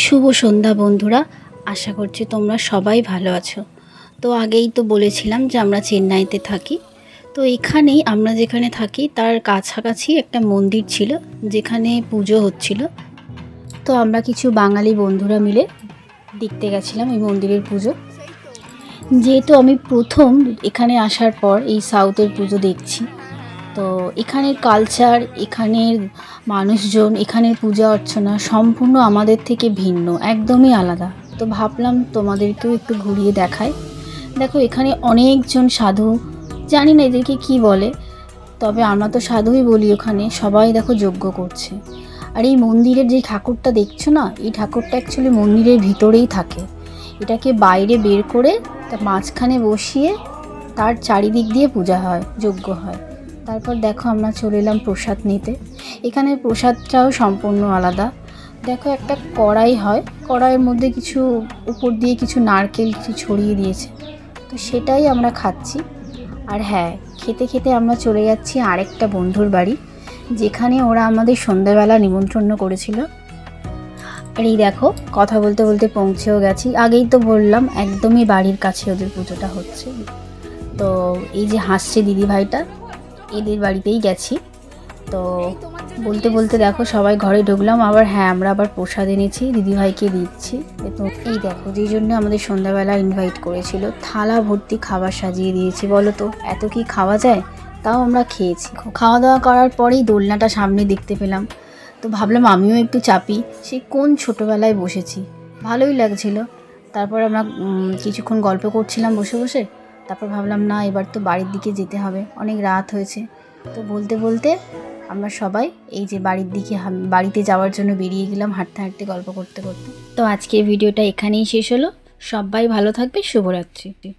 শুভ সন্ধ্যা বন্ধুরা, আশা করছি তোমরা সবাই ভালো আছো। তো আগেই তো বলেছিলাম যে আমরা চেন্নাইতে থাকি। তো এখানেই আমরা যেখানে থাকি, তার কাছাকাছি একটা মন্দির ছিল, যেখানে পুজো হচ্ছিল। তো আমরা কিছু বাঙালি বন্ধুরা মিলে দেখতে গেছিলাম এই মন্দিরের পুজো। যেহেতু আমি প্রথম এখানে আসার পর এই সাউথের পুজো দেখছি। তো এখানের কালচার এখানের মানুষজন, এখানের পূজা অর্চনা সম্পূর্ণ আমাদের থেকে ভিন্ন, একদমই আলাদা। তো ভাবলাম তোমাদেরকেও একটু ঘুরিয়ে দেখায় দেখো, এখানে অনেকজন সাধু, জানি না এদেরকে কি বলে, তবে আমরা তো সাধুই বলি ওখানে, সবাই দেখো যজ্ঞ করছে। আর এই মন্দিরের যে ঠাকুরটা দেখছ না, এই ঠাকুরটা অ্যাকচুয়ালি মন্দিরের ভিতরেই থাকে। এটাকে বাইরে বের করে তা মাঝখানে বসিয়ে তার চারিদিক দিয়ে পূজা হয়, যজ্ঞ হয়। তারপর দেখো আমরা চলে এলাম প্রসাদ নিতে। এখানে প্রসাদটাও সম্পূর্ণ আলাদা। দেখো একটা কড়াই হয়। কড়াইয়ের মধ্যে কিছু উপর দিয়ে কিছু নারকেল, কিছু ছড়িয়ে দিয়েছে। তো সেটাই আমরা খাচ্ছি। আর হ্যাঁ খেতে খেতে আমরা চলে যাচ্ছি আরেকটা বন্ধুর বাড়ি, যেখানে ওরা আমাদের সন্ধ্যাবেলা নিমন্ত্রণ করেছিল। আর এই দেখো, কথা বলতে বলতে পৌঁছেও গেছি। আগেই তো বললাম, একদমই বাড়ির কাছে ওদের পুজোটা হচ্ছে। তো এই যে হাসছে দিদি ভাইটা এদের বাড়িতেই গেছি। তো বলতে বলতে দেখো সবাই ঘরে ঢুকলাম, আবার হ্যাঁ আমরা আবার প্রসাদ এনেছি, দিদিভাইকে দিচ্ছি। তো এই দেখো যেই জন্য আমাদের সন্ধ্যাবেলা ইনভাইট করেছিল, থালা ভর্তি খাবার সাজিয়ে দিয়েছি, বলো তো, এত কি খাওয়া যায়? তাও আমরা খেয়েছি। খাওয়া দাওয়া করার পরেই দোলনাটা সামনে দেখতে পেলাম। তো ভাবলাম আমিও একটু চাপি সেই কোন ছোটোবেলায় বসেছি। ভালোই লাগছিল। তারপর আমরা কিছুক্ষণ গল্প করছিলাম বসে বসে তারপর ভাবলাম, না, এবার তো বাড়ির দিকে যেতে হবে। অনেক রাত হয়েছে। তো বলতে বলতে আমরা সবাই এই যে বাড়ির দিকে বাড়িতে যাওয়ার জন্য বেরিয়ে গেলাম হাঁটতে হাঁটতে, গল্প করতে করতে। তো আজকের ভিডিওটা এখানেই শেষ হলো। সবাই ভালো থাকবে। শুভরাত্রি।